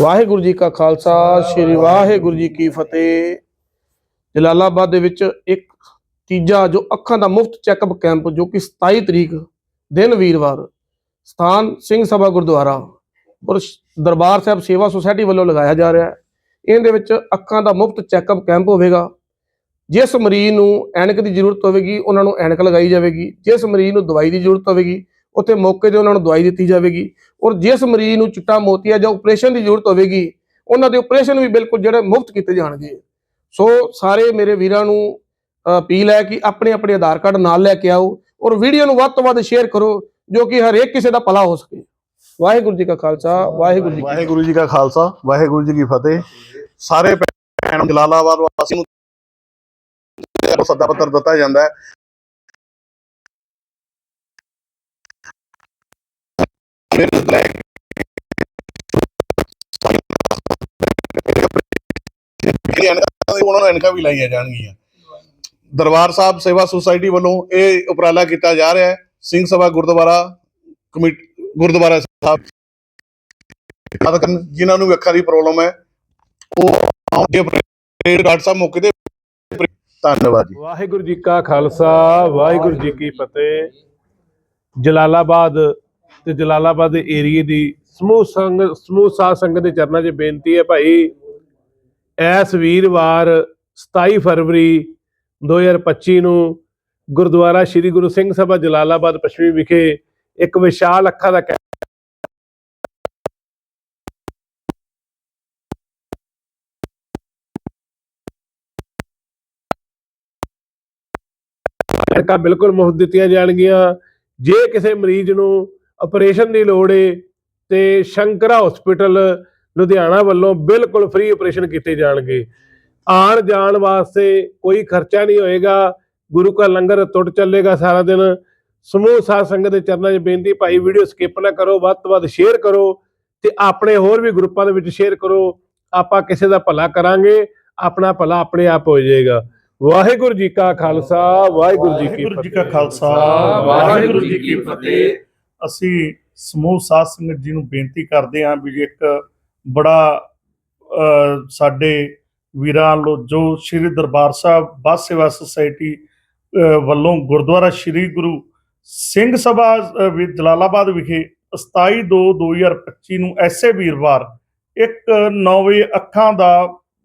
ਵਾਹਿਗੁਰੂ ਜੀ ਕਾ ਖਾਲਸਾ, ਸ੍ਰੀ ਵਾਹਿਗੁਰੂ ਜੀ ਕੀ ਫਤਿਹ। ਜਲਾਲਾਬਾਦ ਦੇ ਵਿੱਚ ਇੱਕ ਤੀਜਾ ਜੋ ਅੱਖਾਂ ਦਾ ਮੁਫਤ ਚੈੱਕਅਪ ਕੈਂਪ ਜੋ ਕਿ 27 ਤਰੀਕ ਦਿਨ ਵੀਰਵਾਰ, ਸਥਾਨ ਸਿੰਘ ਸਭਾ ਗੁਰਦੁਆਰਾ, ਔਰ ਦਰਬਾਰ ਸਾਹਿਬ ਸੇਵਾ ਸੁਸਾਇਟੀ ਵੱਲੋਂ ਲਗਾਇਆ ਜਾ ਰਿਹਾ ਹੈ। ਇਹਦੇ ਵਿੱਚ ਅੱਖਾਂ ਦਾ ਮੁਫਤ ਚੈੱਕਅਪ ਕੈਂਪ ਹੋਵੇਗਾ। ਜਿਸ ਮਰੀਜ਼ ਨੂੰ ਐਨਕ ਦੀ ਜ਼ਰੂਰਤ ਹੋਵੇਗੀ, ਉਹਨਾਂ ਨੂੰ ਐਨਕ ਲਗਾਈ ਜਾਵੇਗੀ। ਜਿਸ ਮਰੀਜ਼ ਨੂੰ ਦਵਾਈ ਦੀ ਜ਼ਰੂਰਤ ਹੋਵੇਗੀ ਉੱਥੇ ਮੌਕੇ ਤੇ ਉਹਨਾਂ ਨੂੰ ਦਵਾਈ ਦਿੱਤੀ ਜਾਵੇਗੀ। ਔਰ ਜਿਸ ਮਰੀਜ਼ ਨੂੰ ਚਿੱਟਾ ਮੋਤੀਆ ਜਾਂ ਆਪਰੇਸ਼ਨ ਦੀ ਜ਼ਰੂਰਤ ਹੋਵੇਗੀ, ਉਹਨਾਂ ਦੇ ਆਪਰੇਸ਼ਨ ਵੀ ਬਿਲਕੁਲ ਜਿਹੜੇ ਮੁਫਤ ਕੀਤੇ ਜਾਣਗੇ। ਸੋ ਸਾਰੇ ਮੇਰੇ ਵੀਰਾਂ ਨੂੰ ਅਪੀਲ ਹੈ ਕਿ ਆਪਣੇ ਆਪਣੇ ਆਧਾਰ ਕਾਰਡ ਨਾਲ ਲੈ ਕੇ ਆਓ ਔਰ ਵੀਡੀਓ ਨੂੰ ਵੱਧ ਤੋਂ ਵੱਧ ਸ਼ੇਅਰ ਕਰੋ, ਜੋ ਕਿ ਹਰੇਕ ਕਿਸੇ ਦਾ ਭਲਾ ਹੋ ਸਕੇ। ਵਾਹਿਗੁਰੂ ਜੀ ਕਾ ਖਾਲਸਾ, ਵਾਹਿਗੁਰੂ ਜੀ ਵਾਹਿਗੁਰੂ ਜੀ ਕਾ ਖਾਲਸਾ, ਵਾਹਿਗੁਰੂ ਜੀ ਕੀ ਫਤਿਹ। ਸਾਰੇ ਭੈਣ ਜਲਾਲਾਬਾਦ ਵਾਸੀ ਨੂੰ ਸੱਦਾ ਪੱਤਰ ਦਿੱਤਾ ਜਾਂਦਾ ਹੈ। ਉਹਨਾਂ ਨੂੰ ਐਨਕਾਂ ਵੀ ਲਾਈਆਂ ਜਾਣਗੀਆਂ। ਦਰਬਾਰ ਸਾਹਿਬ ਸੇਵਾ ਸੁਸਾਇਟੀ ਵੱਲੋਂ ਇਹ ਉਪਰਾਲਾ ਕੀਤਾ ਜਾ ਰਿਹਾ ਹੈ। ਸਿੰਘ ਸਭਾ ਗੁਰਦੁਆਰਾ ਕਮੇਟੀ, ਗੁਰਦੁਆਰਾ ਸਾਹਿਬ। ਜਿਨ੍ਹਾਂ ਨੂੰ ਅੱਖਾਂ ਦੀ ਪ੍ਰੋਬਲਮ ਹੈ, ਉਹ ਆਉਂਦੇ ਪ੍ਰੇਡ ਡਾਕਟਰ ਸਾਹਿਬ ਮੌਕੇ ਤੇ। ਧੰਨਵਾਦ ਜੀ। ਵਾਹਿਗੁਰੂ ਜੀ ਕਾ ਖਾਲਸਾ, ਵਾਹਿਗੁਰੂ ਜੀ ਕੀ ਫਤਿਹ। ਜਲਾਲਾਬਾਦ ਤੇ ਜਲਾਲਾਬਾਦ ਦੇ ਏਰੀਏ ਦੀ ਸਮੂਹ ਸੰਗ, ਸਮੂਹ ਸਾਧ ਸੰਗਤ ਦੇ ਚਰਨਾਂ 'ਚ ਬੇਨਤੀ ਹੈ ਭਾਈ ਐਸ ਵੀਰਵਾਰ 27 ਫਰਵਰੀ 2025 ਨੂੰ ਗੁਰਦੁਆਰਾ ਸ੍ਰੀ ਗੁਰੂ ਸਿੰਘ ਸਭਾ ਜਲਾਲਾਬਾਦ ਪੱਛਮੀ ਵਿਖੇ ਇੱਕ ਵਿਸ਼ਾਲ ਅੱਖਾਂ ਦਾ ਕੈਂਪ ਬਿਲਕੁਲ ਮੁਫਤ ਦਿੱਤੀਆਂ ਜਾਣਗੀਆਂ। ਜੇ ਕਿਸੇ ਮਰੀਜ਼ ਨੂੰ ਆਪਰੇਸ਼ਨ ਦੀ ਲੋੜ ਏ ਤੇ ਸ਼ੰਕਰਾ ਹਸਪੀਟਲ ਲੁਧਿਆਣਾ ਵੱਲੋਂ ਬਿਲਕੁਲ ਫ੍ਰੀ ਆਪਰੇਸ਼ਨ ਕੀਤੇ ਜਾਣਗੇ। ਆਉਣ ਜਾਣ ਵਾਸਤੇ ਕੋਈ ਖਰਚਾ ਨਹੀਂ ਹੋਏਗਾ। ਗੁਰੂ ਕਾ ਲੰਗਰ ਟੁੱਟ ਚੱਲੇਗਾ ਸਾਰਾ ਦਿਨ। ਸਮੂਹ ਸਾਧ ਸੰਗਤ ਦੇ ਚਰਨਾਂ 'ਚ ਬੇਨਤੀ ਭਾਈ ਵੀਡੀਓ ਸਕਿਪ ਨਾ ਕਰੋ ਵੱਧ ਤੋਂ ਵੱਧ ਸ਼ੇਅਰ ਕਰੋ ਤੇ ਆਪਣੇ ਹੋਰ ਵੀ ਗਰੁੱਪਾਂ ਦੇ ਵਿੱਚ ਸ਼ੇਅਰ ਕਰੋ। ਆਪਾਂ ਕਿਸੇ ਦਾ ਭਲਾ ਕਰਾਂਗੇ ਆਪਣਾ ਭਲਾ ਆਪਣੇ ਆਪ ਹੋ ਜਾਏਗਾ। ਵਾਹਿਗੁਰੂ ਜੀ ਕਾ ਖਾਲਸਾ ਵਾਹਿਗੁਰੂ ਜੀ ਕੀ ਵਾਹਿਗੁਰੂ ਜੀ ਫਤਿਹ। ਕਾ ਖਾਲਸਾ ਵਾਹਿਗੁਰੂ ਜੀ ਕੀ ਫਤਿਹ। ਅਸੀਂ ਸਮੂਹ ਸਾਧ ਸੰਗਤ ਜੀ ਨੂੰ ਬੇਨਤੀ ਕਰਦੇ ਹਾਂ ਵੀ ਇੱਕ ਬੜਾ ਅ, ਸਾਡੇ ਵੀਰਾਂ ਲੋ ਜੋ ਸ੍ਰੀ ਦਰਬਾਰ ਸਾਹਿਬ ਬੱਸ ਸੇਵਾ ਸੁਸਾਇਟੀ ਵੱਲੋਂ ਗੁਰਦੁਆਰਾ ਸ੍ਰੀ ਗੁਰੂ ਸਿੰਘ ਸਭਾ ਅ, ਵੀ ਜਲਾਲਾਬਾਦ ਵਿਖੇ 27 2 2025 ਨੂੰ ਐਸੇ ਵੀਰਵਾਰ ਇੱਕ ਨੌਵੇਂ ਅੱਖਾਂ ਦਾ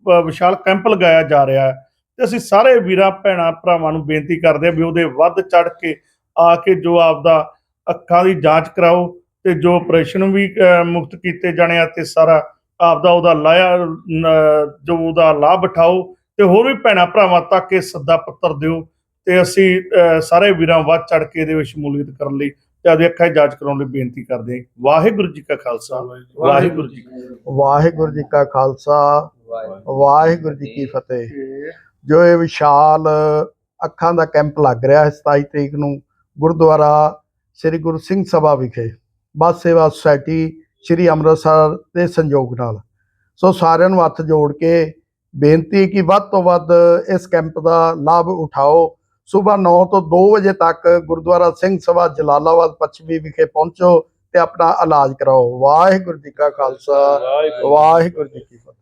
ਵਿਸ਼ਾਲ ਕੈਂਪ ਲਗਾਇਆ ਜਾ ਰਿਹਾ ਹੈ ਤੇ ਅਸੀਂ ਸਾਰੇ ਵੀਰਾਂ ਭੈਣਾਂ ਭਰਾਵਾਂ ਨੂੰ ਬੇਨਤੀ ਕਰਦੇ ਹਾਂ ਵੀ ਉਹਦੇ ਵੱਧ ਚੜ ਕੇ ਆ ਕੇ ਜੋ ਆਪਦਾ ਅੱਖਾਂ ਦੀ ਜਾਂਚ ਕਰਾਓ ਤੇ ਜੋ ਆਪਰੇਸ਼ਨ ਵੀ ਮੁਕਤ ਕੀਤੇ ਜਾਣੇ ਆ ਤੇ ਸਾਰਾ ਆਪਦਾ ਉਹਦਾ ਲਾਇਆ ਜੋ ਉਹਦਾ ਲਾਭ ਉਠਾਓ ਤੇ ਹੋਰ ਵੀ ਭੈਣਾਂ ਭਰਾਵਾਂ ਤੱਕ ਇਹ ਸੱਦਾ ਪੱਤਰ ਦਿਓ ਤੇ ਅਸੀਂ ਸਾਰੇ ਵੀਰਾਂ ਵੱਧ ਚੜ ਕੇ ਇਹਦੇ ਵਿੱਚ ਸ਼ਮੂਲੀਅਤ ਕਰਨ ਲਈ ਤੇ ਆਪਦੀ ਅੱਖਾਂ ਜਾਂਚ ਕਰਾਉਣ ਲਈ ਬੇਨਤੀ ਕਰਦੇ ਹਾਂ। ਵਾਹਿਗੁਰੂ ਜੀ ਕਾ ਖਾਲਸਾ। ਵਾਹਿਗੁਰੂ ਜੀ। ਵਾਹਿਗੁਰੂ ਜੀ ਕਾ ਖਾਲਸਾ। ਵਾਹਿਗੁਰੂ। ਜੀ ਕੀ ਫਤਿਹ। ਜੋ ਇਹ ਵਿਸ਼ਾਲ ਅੱਖਾਂ ਦਾ ਕੈਂਪ ਲੱਗ ਰਿਹਾ ਹੈ 27 ਤਰੀਕ ਨੂੰ ਗੁਰਦੁਆਰਾ ਸ੍ਰੀ ਗੁਰੂ ਸਿੰਘ ਸਭਾ ਵਿਖੇ। ਬੱਸ ਸੇਵਾ ਸੁਸਾਇਟੀ ਸ੍ਰੀ ਅੰਮ੍ਰਿਤਸਰ ਦੇ ਸੰਯੋਗ ਨਾਲ। ਸੋ ਸਾਰਿਆਂ ਨੂੰ ਹੱਥ ਜੋੜ ਕੇ ਬੇਨਤੀ ਕਿ ਵੱਧ ਤੋਂ ਵੱਧ ਇਸ ਕੈਂਪ ਦਾ ਲਾਭ ਉਠਾਓ। ਸਵੇਰ 9 ਤੋਂ 2 ਵਜੇ ਤੱਕ ਗੁਰਦੁਆਰਾ ਸਿੰਘ ਸਭਾ ਜਲਾਲਾਬਾਦ ਪੱਛਮੀ ਵਿਖੇ ਪਹੁੰਚੋ ਤੇ ਆਪਣਾ ਇਲਾਜ ਕਰਾਓ। ਵਾਹਿਗੁਰੂ ਜੀ ਕਾ ਖਾਲਸਾ। ਵਾਹਿਗੁਰੂ ਜੀ ਕੀ ਫਤਿਹ।